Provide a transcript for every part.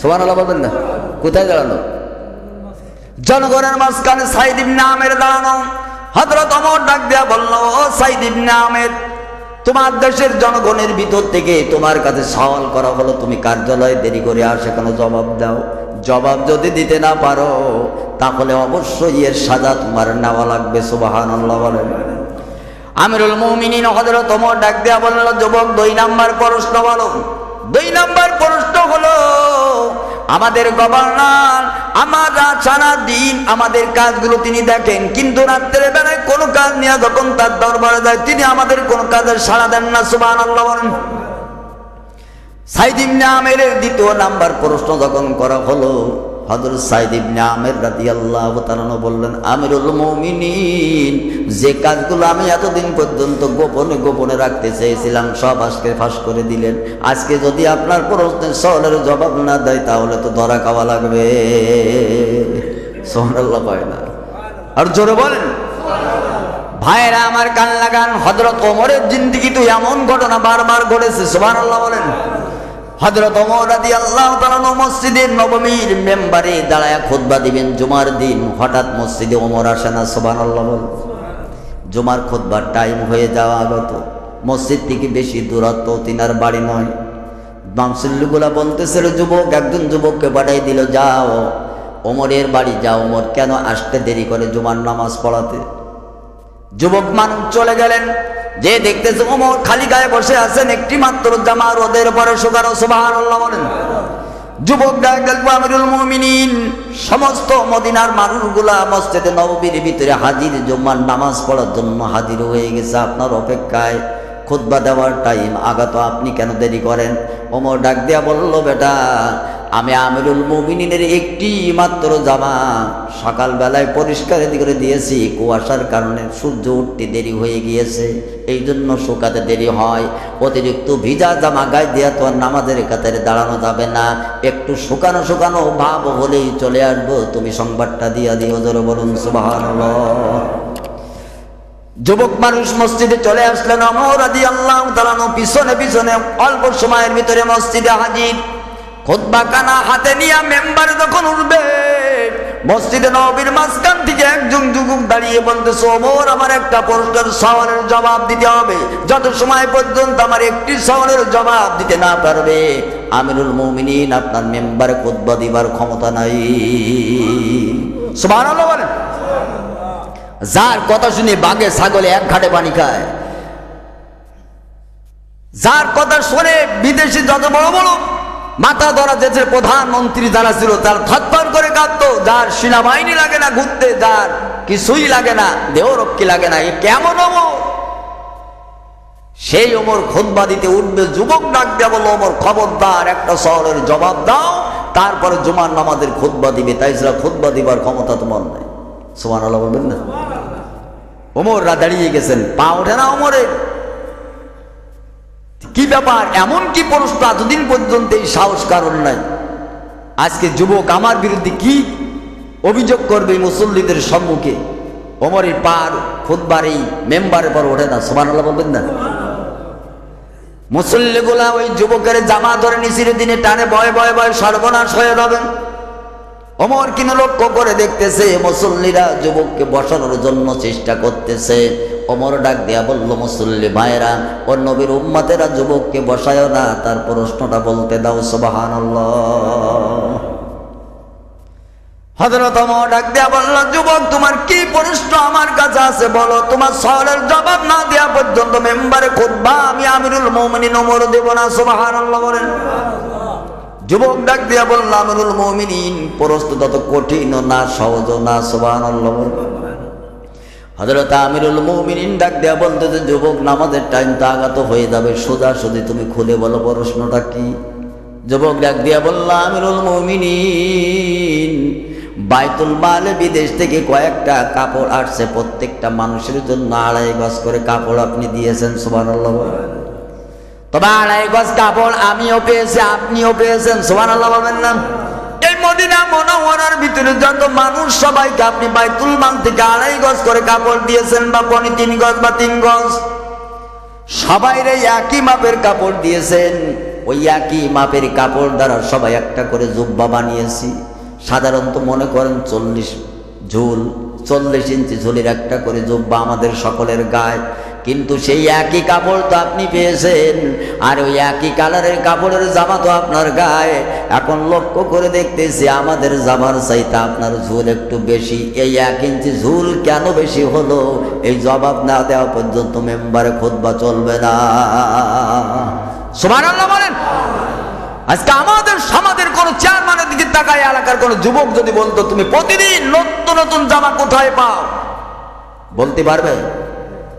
সোমান আল্লাহ বলবেন না। কোথায় দাঁড়ানো? জনগণের মাঝখানে সাইদ ইবনে আমের দাঁড়ানো। হযরত ওমর ডাক দেয়া বলল, ও সাইদ ইবনে আমের, তোমার দেশের জনগণের ভিতর থেকে তোমার কাছে সওয়াল করা হলো। তুমি কার্যালয়ে দেরি করে আর সেখানে জবাব দাও। জবাব যদি দিতে না পারো, তাহলে অবশ্যই এর সাজা তোমার নেওয়া লাগবে, সুবহানাল্লাহ বলেন। আমিরুল মুমিনিন হযরত ওমর ডাক দেয়া বলল, যুবক, দুই নাম্বার প্রশ্ন বলো। দুই নাম্বার প্রশ্ন হলো আমাদের গভর্নর, আমরা সারা দিন, আমাদের কাজগুলো তিনি দেখেন। কিন্তু রাত্রের বেলায় কোনো কাজ নিয়ে যখন তার দরবারে যায়, তিনি আমাদের কোনো কাজের সারা দেন না, সুবহানাল্লাহ বলেন। সাইদিন আমেরের দ্বিতীয় নাম্বার প্রশ্ন যখন করা হলো হযরত সাইদ ইবনে আমের রাদিয়াল্লাহু তাআলা বললেন, আমিরুল মুমিনিন, যে কাজগুলো আমি এতদিন পর্যন্ত গোপনে গোপনে রাখতে চেয়েছিলাম, সব আজকে ফাঁস করে দিলেন। আজকে যদি আপনার প্রশ্নের সওয়ালের জবাব না দেয়, তাহলে তো ধরা খাওয়া লাগবে। সুবহানাল্লাহ পায় না। আর জোরে বলেন। ভাইরা আমার কান লাগান হজরত ওমরের জিন্দিগি তো এমন ঘটনা বারবার ঘটেছে, সুবহানাল্লাহ বলেন। হজরত ওমর রাদি আল্লাহ মসজিদের নবমীর মেম্বারে দাঁড়ায় খুতবা দিবেন। জুমার দিন হঠাৎ মসজিদে ওমর আসে না, সুবহানাল্লাহ বলেন। জুমার খুতবার টাইম হয়ে যাওয়া আগত। মসজিদ থেকে বেশি দূরত্ব তিনার বাড়ি নয়। মামসুল্লুগুলা বলতেছিল, যুবক, একজন যুবককে পাঠাই দিল, যাও। ওমরের বাড়ি যাও। ওমর কেন আসতে দেরি করে জুমার নামাজ পড়াতে? যুবক মানুষ চলে গেলেন। যে দেখতেছে, ওমর খালি গায়ে বসে আছেন একটি মাত্র জামা রোদের পরে সুগার সুবাহান বলেন। যুবক মুমিনিন। সমস্ত মদিনার ভিতরে হাজির নামাজ পড়ার জন্য হাজির হয়ে গেছে। আপনার অপেক্ষায় দেওয়ার টাইম আপনি কেন দেরি করেন? ওমর ডাক দিয়া বলল, বেটা আমি আমিরুল মুমিনের একটি মাত্র জামা সকালবেলায় পরিষ্কার করে দিয়েছি। কুয়াশার কারণে সূর্য উঠতে দেরি হয়ে গিয়েছে। এই জন্য শুকাতে দেরি হয়। অতিরিক্ত ভিজা জামা গায়ে দেওয়া তো আর নামাজের কাতারে দাঁড়ানো যাবে না। একটু শুকানো শুকানো ভাব হলেই চলে আসব। তুমি সংবাদটা দিয়া দিও ধরো বলুন যুবক মানুষ মসজিদে চলে আসলেন অমর আদি আল্লাহ পিছনে পিছনে। অল্প সময়ের ভিতরে মসজিদে হাজির। খুতবা কানা হাতে নিয়ে মেম্বার যখন উঠবে, মসজিদে নবীর মাঝখান থেকে একজন যুবক দাঁড়িয়ে বলতেছে, ওমর, আমার একটা প্রশ্নের সওয়ালের জবাব দিতে হবে। যত সময় পর্যন্ত আমার একটি সওয়ালের জবাব দিতে না পারবে, আমিরুল মুমিনিন আপনার মেম্বারে খুতবা দিবার ক্ষমতা নাই। সুবহানাল্লাহ বলেন। যার কথা শুনে বাঘে, ছাগলে এক ঘাটে পানি খায়। যার কথা শুনে বিদেশি যত বড় বড় মাথা ধরা দেশের প্রধানমন্ত্রী যারা ছিল, তার থরথর করে কাঁদতো। যার সেনাবাহিনী লাগে না ঘুরতে, যার কিছুই লাগে না, দেহরক্ষী লাগে না, এ কেমন অমর সেই ওমর খোদবা দিতে উঠবে, যুবক ডাক দেয়া বলো ওমর, খবরদার, একটা শহরের জবাব দাও, তারপরে জুমার নামাজের খোদবা দিবে। তাই ছাড়া খোদবা দিবার ক্ষমতা তোমার নাই। সুমান আল্লাহ বলবেন না? ওমররা দাঁড়িয়ে গেছেন, পা ওঠে না ওমরের। কি ব্যাপার? এমন কি প্রশ্ন এতদিন পর্যন্ত এই সাহস কারণ নাই? আজকে যুবক আমার বিরুদ্ধে কি অভিযোগ করবে মুসল্লিদের সম্মুখে? ওমরের পার খুদবার এই মেম্বারের পর ওঠে না সোমান বলবেন না? মুসল্লিগুলা ওই যুবকের জামা ধরে নিচির দিনে টানে ভয়ে ভয়ে ভয়ে সর্বনাশ হয়ে যাবেন। অমর কিনে লক্ষ্য করে দেখতেছে, মুসল্লিরা যুবককে বসানোর জন্য চেষ্টা করতেছে। অমর ডাক দেয়া বলল, মুসল্লি ভাইরা ও নবীর উম্মাতেরা যুবককে বসায় না। তার প্রশ্নটা বলতে দাও সবাহান হজরত অমর ডাক দেয়া বলল, যুবক, তোমার কি প্রশ্ন আমার কাছে আছে? বলো, তোমার সওয়ালের জবাব না দেওয়া পর্যন্ত মেম্বারে খুদবা আমি আমিরুল মোমিনিন ওমর দেব না সুবহান বলেন। যুবক ডাক দিয়া বললাম আমিরুল মমিনিন প্রস্তুত তত কঠিন না সহজ না সোবান হজরত আমিরুল মমিনিন ডাক দেয়া বলতে যে, যুবক, নামাজের টাইম তো আগাত হয়ে যাবে সোজা সুদি তুমি খুলে বলো, প্রশ্নটা কি? যুবক ডাক দিয়া বললাম আমিরুল মমিনিন, বাইতুল মালে বিদেশ থেকে কয়েকটা কাপড় আসছে, প্রত্যেকটা মানুষের জন্য আড়াই গজ করে কাপড় আপনি দিয়েছেন সোবান তবে আড়াই গজ কাপড় আমিও পেয়েছি, আপনিও পেয়েছেন আল্লাহ না? এই মদিনা ভিতরে মানুষ সবাইকে আপনি বাইতুল থেকে আড়াই গজ করে কাপড় দিয়েছেন বা পনি তিন গজ বা তিন গজ একই মাপের কাপড় দিয়েছেন। ওই একই মাপের কাপড় দ্বারা সবাই একটা করে জুব্বা বানিয়েছি। সাধারণত মনে করেন চল্লিশ ঝুল, চল্লিশ ইঞ্চি ঝুলের একটা করে জুব্বা আমাদের সকলের গায়ে। কিন্তু সেই একই কাপড় তো আপনি পেয়েছেন। আর ওই একই কালারের কাপড়ের জামা তো আপনার গায়ে। এখন লক্ষ্য করে দেখতেছি আমাদের জামার চাইতে আপনার ঝুল একটু বেশি। এই এক ইঞ্চি ঝুল কেন বেশি হলো? এই জবাব না দেওয়া পর্যন্ত মেম্বারে খোদবা চলবে না। সুমান বলেন। আজকে আমাদের সমাজের কোন চেয়ারম্যানের দিকে তাকায় এলাকার কোন যুবক যদি বলতো, তুমি প্রতিদিন নতুন নতুন জামা কোথায় পাও? বলতে পারবে?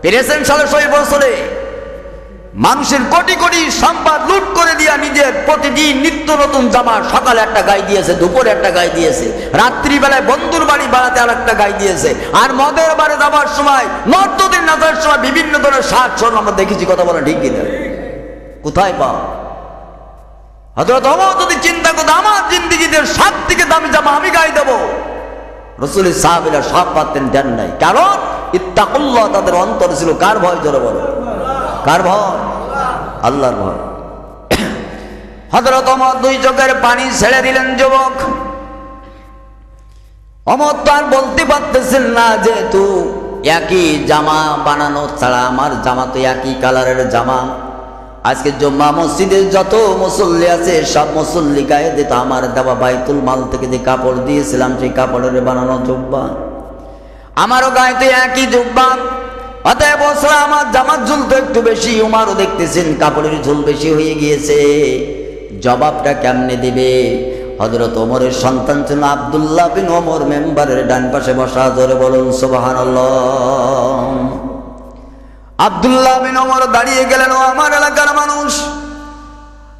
পেরেছেন ছয় বছরে মানুষের কোটি কোটি সম্পদ লুট করে দিয়া নিজের প্রতিদিন নিত্য নতুন জামা সকালে একটা গায়ে দিয়েছে, দুপুরে একটা গায়ে দিয়েছে, রাত্রিবেলায় বন্ধুর বাড়ি বাড়াতে আর একটা গায়ে দিয়েছে, আর মদের বাড়ি যাবার সময় নর্তদের নাচার সময় বিভিন্ন ধরনের সাজ সরম আমরা দেখেছি, কথা বলা ঠিক কিনা? কোথায় পাও? হজরত অমর যদি চিন্তা করতো, আমার জিন্দিগিতে সব থেকে দামি জামা আমি গায়ে দেবো। রসুলের সাহাবিরা সব পাতেন দেন নাই। কারণ ইত্তাকুল্লাহ তাদের অন্তর ছিল। কার ভয়? জোরে বলো। কার ভয়? আল্লাহর ভয়। হজরত অমর দুই চোখের পানি ছেড়ে দিলেন যুবক। অমর তো আর বলতে পারতেছেন না যেহেতু একই জামা বানানো ছাড়া আমার জামা তো একই কালারের জামা। আজকে জম্মা মসজিদে যত মুসল্লি আছে, সব মুসল্লি গায়ে দিত আমার দেওয়া বাইতুল মাল থেকে যে কাপড় দিয়েছিলাম, সেই কাপড়ের বানানো জুব্বা। আমারও গায়ে তো একই জুব্বা। অতএব আমার জামার ঝুল তো একটু বেশি, উমারও দেখতেছেন কাপড়ের ঝুল বেশি হয়ে গিয়েছে। জবাবটা কেমনে দিবে? হজরত ওমরের সন্তান ছিল আবদুল্লাহ বিন ওমর, মেম্বারের ডান পাশে বসা ধরে বলুন সোবাহান আবদুল্লাহ বিন ওমর দাঁড়িয়ে গেলেন, ও আমার এলাকার মানুষ।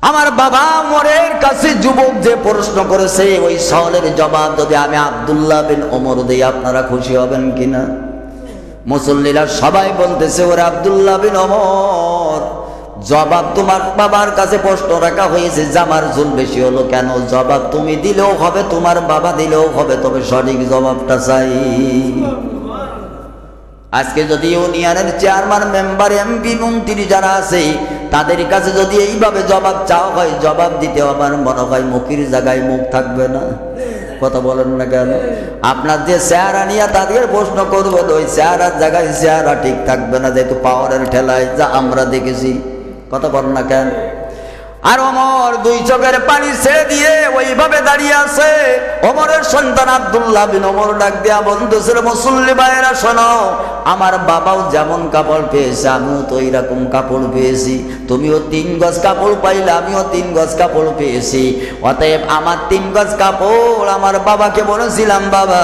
আমার বাবা ওমরের কাছে যুবক যে প্রশ্ন করেছে, ওই সওয়ালের জবাব যদি আমি আবদুল্লাহ বিন ওমর দিই, আপনারা খুশি হবেন কিনা? মুসল্লিরা সবাই বলতেছে, ওরা আবদুল্লাহ বিন ওমর, জবাব তোমার বাবার কাছে প্রশ্ন রাখা হয়েছে, জামার ঝুল বেশি হলো কেন? জবাব তুমি দিলেও হবে, তোমার বাবা দিলেও হবে, তবে সঠিক জবাবটা চাই। আজকে যদি ইউনিয়নের চেয়ারম্যান, মেম্বার, এমপি, মন্ত্রী যারা আছে তাদের কাছে যদি এইভাবে জবাব চাওয়া হয়, জবাব দিতে আমার মনে হয় মুখের জায়গায় মুখ থাকবে না। কথা বলেন না কেন? আপনার যে চেহারা নিয়ে তাদের প্রশ্ন করবেন ওই চেহারার জায়গায় চেহারা ঠিক থাকবে না, যেহেতু পাওয়ারের ঠেলায় যা আমরা দেখেছি। কথা বলেন না কেন? আর অমর দুই চোখের পানি ছেড়ে দিয়ে ওইভাবে দাঁড়িয়ে আছে। অমরের সন্তান আব্দুল্লাহ বিন অমর ডাক দিয়া বন্ধু, ছিল মুসল্লি ভাইয়েরা, শোনো আমার বাবাও যেমন কাপড় পেয়েছে, আমিও তো এইরকম কাপড় পেয়েছি। তুমিও তিন গজ কাপড় পাইলে, আমিও তিন গজ কাপড় পেয়েছি। অতএব আমার তিন গজ কাপড় আমার বাবাকে বলেছিলাম, বাবা,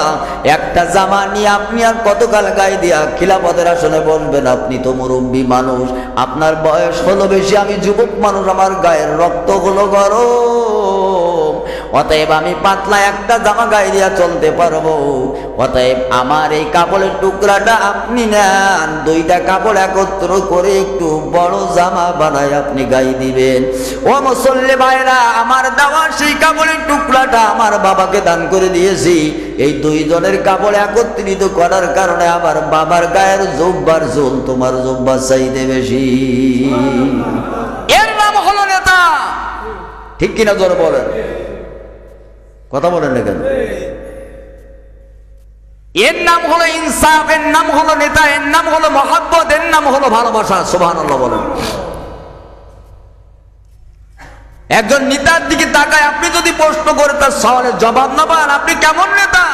একটা জামা নিয়ে আপনি আর কতকাল গায়ে দিয়া খিলাপথের আসনে বলবেন আপনি তো মুরব্বী মানুষ। আপনার বয়স হলো বেশি, আমি যুবক মানুষ, আমার গায়ের রক্ত হলো গরম। অতএব আমি পাতলা একটা জামা গায়ে দিয়া চলতে পারব। অতএব আমার এই কাপড়ের টুকরাটা আপনি নেন। দুইটা কাপড় একত্র করে একটু বড় জামা বানায় আপনি গায়ে দিবেন। ও মুসল্লি ভাইরা আমার দেওয়া সেই কাপড়ের টুকরাটা আমার বাবাকে দান করে দিয়েছি। এই দুইজনের কাপড় একত্রিত করার কারণে আমার বাবার গায়ের জোব্বার জোল তোমার জোব্বার চাইতে বেশি। এর নাম হলো নেতা। ঠিক কিনা জোর বলেন? কথা বলেন না কেন? এর নাম হলো ইনসাফ, এর নাম হলো নেতা, এর নাম হলো মহাব্বত, এর নাম হলো ভালোবাসা সুবহান বলেন। একজন নেতার দিকে তাকায়, আপনি যদি প্রশ্ন করে তার সওয়ালের জবাব না পান আপনি কেমন নেতা?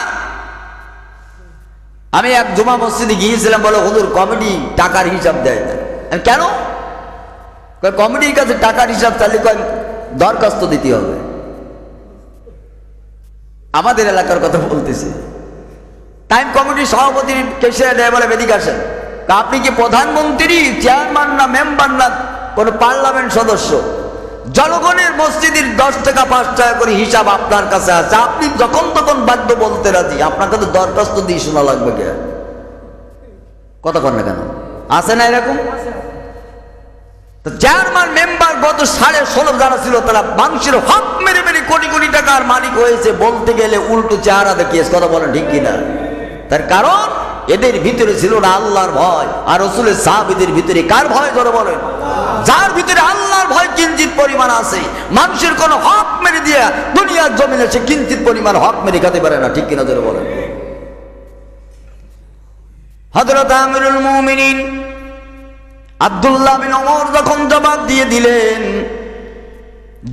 আমি এক জুমা মসজিদে গিয়েছিলাম বলে হুজুর কমেডি টাকার হিসাব দেয় না। কেন? কমেডির কাছে টাকার হিসাব চাইলে দরখাস্ত দিতে হবে। আমাদের এলাকার কথা বলতেছি। টাইম কমিটির সভাপতি কেসে দেয় বলে বেদিক আসেন। তা আপনি কি প্রধানমন্ত্রী চেয়ারম্যান না মেম্বার না কোন পার্লামেন্ট সদস্য? জনগণের মসজিদের দশ টাকা, পাঁচ টাকা করে হিসাব আপনার কাছে আছে। আপনি যখন তখন বাধ্য বলতে রাজি। আপনার কাছে দরখাস্ত দিয়ে শোনা লাগবে কে? কথা কর কেন? আছে না এরকম? চেয়ারম্যান মেম্বার গত সাড়ে ষোলো যারা ছিল, তারা মানুষের হক মেরে মেরে কোটি কোটি টাকার মালিক হয়েছে বলতে গেলে উল্টো চেহারা দেখিয়েছে, কথা বলেন ঠিক কিনা? তার কারণ এদের ভিতরে ছিল না আল্লাহর ভয়, আর রসুলের সাহাবিদের ভিতরে কার ভয় ধরে বলেন? যার ভিতরে আল্লাহর ভয় কিঞ্চিত পরিমাণ আছে, মানুষের কোনো হক মেরে দিয়ে দুনিয়ার জমিনে সে কিঞ্চিত পরিমাণ হক মেরে খেতে পারে না, ঠিক কিনা ধরে বলেন? হজরত আমিরুল মুমিনিন আব্দুল্লাহ বিন ওমর যখন জবাব দিয়ে দিলেন,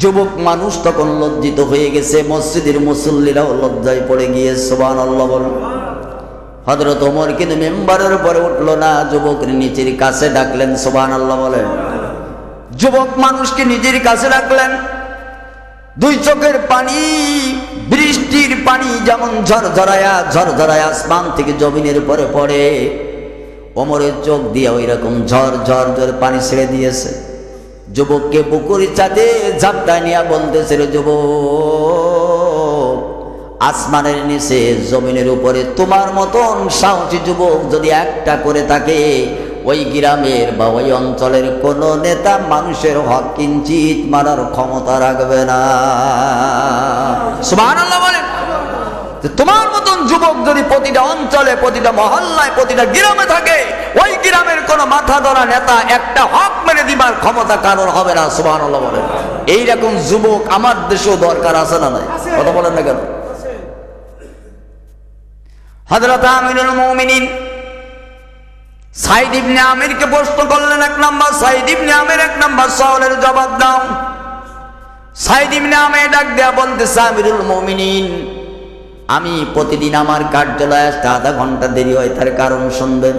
যুবক মানুষ তখন লজ্জিত হয়ে গেছে। মসজিদের মুসল্লিরাও লজ্জায় পড়ে গিয়ে সোবান আল্লাহ বল। হজরত ওমর কিন্তু মেম্বারের উপরে উঠল না যুবক নিচের কাছে ডাকলেন সোবান আল্লাহ বলেন যুবক মানুষকে নিজের কাছে রাখলেন দুই চোখের পানি, বৃষ্টির পানি যেমন ঝরঝরায়া ঝরঝরায়া আসমান থেকে জমিনের উপরে পড়ে। ওমরের চোখ দিয়ে ওই রকম ঝড় ঝড় ঝড় পানি ছেড়ে দিয়েছে। যুবককে পুকুরি চাঁদে ঝাপটা নিয়ে বলতেছে, রে যুবক, আসমানের নিচে জমিনের উপরে তোমার মতন সাহসী যুবক যদি একটা করে থাকে, ওই গ্রামের বা ওই অঞ্চলের কোন নেতা মানুষের হক কিঞ্চিত মারার ক্ষমতা রাখবে না। বলেন। যে তোমার মতন যুবক যদি প্রতিটা অঞ্চলে প্রতিটা মহল্লায় প্রতিটা গ্রামে থাকে ওই গ্রামের কোন মাথা ধরা নেতা একটা হক মেরে দিবার ক্ষমতা কারোর হবে না সুবাহ বলেন। এইরকম যুবক আমার দেশেও দরকার আছে না নাই? কথা বলেন না কেন? হজরত আমিনুল মুমিনিন সাইদ ইবনে আমিরকে প্রশ্ন করলেন এক নাম্বার সাইদ ইবনে আমির এক নাম্বার সওয়ালের জবাব দাও। সাইদ ইবনে আমির ডাক দেয়া বলতেছে আমিরুল মুমিনিন আমি প্রতিদিন আমার কার্যালয়ে আসতে আধা ঘণ্টা দেরি হয়, তার কারণ শুনবেন।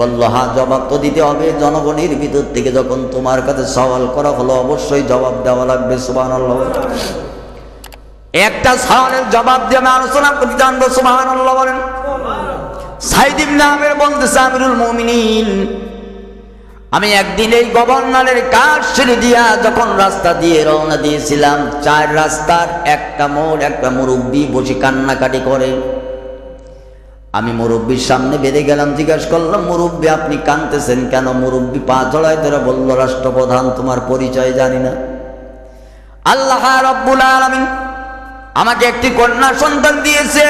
বলল, হা, জবাব তো দিতে হবে। জনগণের ভিতর থেকে যখন তোমার কাছে সওয়াল করা হলো, অবশ্যই জবাব দেওয়া লাগবে সুবাহ একটা সওয়ালের জবাব দিয়ে আমি আলোচনা করতে জানব সুবাহ বলেন। সাইদিব নামের বলতেছে, আমিরুল মমিনিন আমি একদিন এই গভর্নরের কাজ ছেড়ে দিয়া যখন রাস্তা দিয়ে রওনা দিয়েছিলাম, চার রাস্তার, একটা মোড়, একটা মুরব্বী বসে কান্নাকাটি করে। আমি মুরব্বীর সামনে বেড়ে গেলাম, জিজ্ঞাসা করলাম, মুরব্বী, আপনি কানতেছেন কেন? মুরব্বী পা জড়ায় ধরে বলল, রাষ্ট্রপ্রধান, তোমার পরিচয় জানি না। আল্লাহ রব্বুল আলামিন আমাকে একটি কন্যা সন্তান দিয়েছে,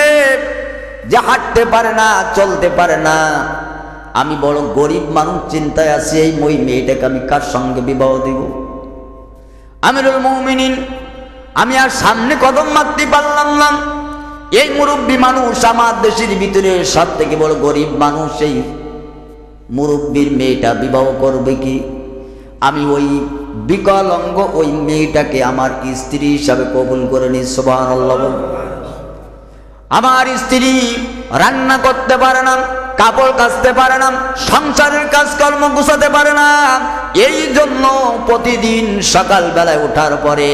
যে হাঁটতে পারে না, চলতে পারে না। আমি বড় গরিব মানুষ চিন্তায় আছি, এই মই মেয়েটাকে আমি কার সঙ্গে বিবাহ দিব? আমিরুল মৌমিনিন, আমি আর সামনে কদম মারতে পারলাম না। এই মুরব্বী মানুষ আমার দেশের ভিতরে সব থেকে বড় গরিব মানুষ, এই মুরব্বীর মেয়েটা বিবাহ করবে কি? আমি ওই বিকলাঙ্গ ওই মেয়েটাকে আমার স্ত্রী হিসাবে কবুল করে নি সোবাহ আমার স্ত্রী রান্না করতে পারে না কাপড় কাচতে পারে না, সংসারের কাজকর্ম গুছাতে পারে না। এই জন্য প্রতিদিন সকাল বেলায় ওঠার পরে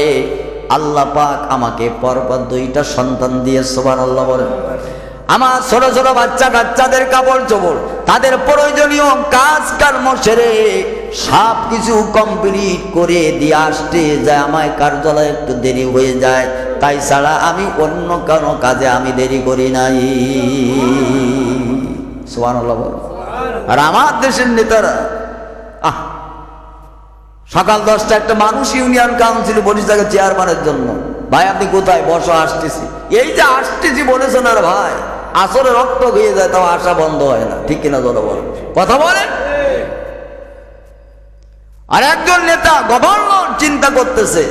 আল্লাহ পাক আমাকে পরপর দুইটা সন্তান দিয়ে সোবান আল্লাহ বলেন। আমার ছোট ছোট বাচ্চা কাচ্চাদের কাপড় চোপড়, তাদের প্রয়োজনীয় কাজ কর্ম সেরে সব কিছু কমপ্লিট করে দিয়ে আসতে যায়। আমায় কার্যালয়ে একটু দেরি হয়ে যায়, তাই ছাড়া আমি অন্য কোনো কাজে আমি দেরি করি নাই। সোহান আর আমার দেশের নেতারা আহ সকাল দশটা একটা মানুষ ইউনিয়ন কাউন্সিল বলিস থাকে চেয়ারম্যানের জন্য ভাই আপনি কোথায়? বসো আসতেছি। এই যে আসতেছি বলেছেন আর ভাই আসরে রক্ত গিয়ে যায় তাও আসা বন্ধ হয় না। ঠিক কিনা ধরো বল। কথা বলেন? আর একজন নেতা গভর্নর চিন্তা করতেছে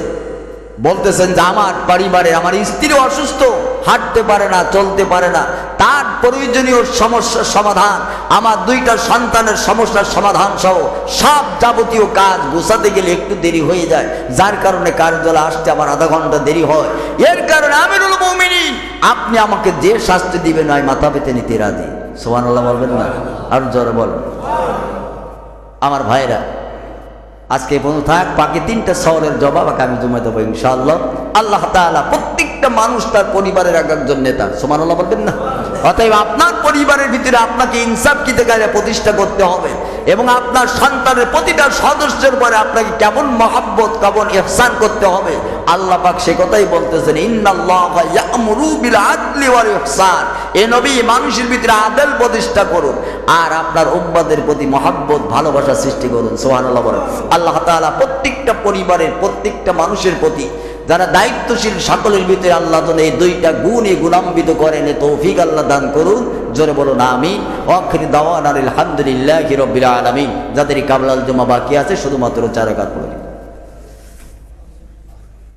বলতেছেন যে আমার পরিবারে আমার স্ত্রী অসুস্থ হাঁটতে পারে না, চলতে পারে না। তার প্রয়োজনীয় সমস্যার সমাধান, আমার দুইটা সন্তানের সমস্যার সমাধান সহ সব যাবতীয় কাজ গোছাতে গেলে একটু দেরি হয়ে যায়। যার কারণে কার্যালয়ে আসতে আমার আধা ঘণ্টা দেরি হয়। এর কারণে আমিরুল মমিনী আপনি আমাকে যে শাস্তি দিবেন আমি মাথা পেতে নিতে রাজি। সোহান আল্লাহ বলবেন না? আর জোরে বলবেন আমার ভাইরা, আজকে পর্যন্ত থাক, বাকি তিনটা সওয়ালের জবাব আমি জমা দেবো ইনশাআল্লাহ। আল্লাহ তাআলা প্রত্যেকটা মানুষ তার পরিবারের এক একজন নেতা সমান আল্লাহ বলবেন না? অতএব আপনার পরিবারের ভিতরে আপনাকে ইনসাফ কি থেকে প্রতিষ্ঠা করতে হবে। এবং আপনার সন্তানের প্রতিটা সদস্যের পরে আপনাকে কেমন মহাব্বত, কেমন ইহসান করতে হবে? আল্লাহ পাক সে কথাই বলতেছেন ইহসান এ নবী মানুষের ভিতরে আদল প্রতিষ্ঠা করুন, আর আপনার উম্মাদের প্রতি মহাব্বত, ভালোবাসা সৃষ্টি করুন, সুবহানাল্লাহ বলেন। আল্লাহ তাআলা প্রত্যেকটা পরিবারের, প্রত্যেকটা মানুষের প্রতি যারা দায়িত্বশীল সকলের ভিতরে আল্লাহ এই দুইটা গুণে গুলাম্বিত করেন তৌফিক আল্লাহ দান করুন। জোরে বলো না আমি অখরি দাওয়ান আলহামদুলিল্লাহ হিরবিল আলমী যাদের কাবলাল জমা বাকি আছে, শুধুমাত্র চারাকার পড়ে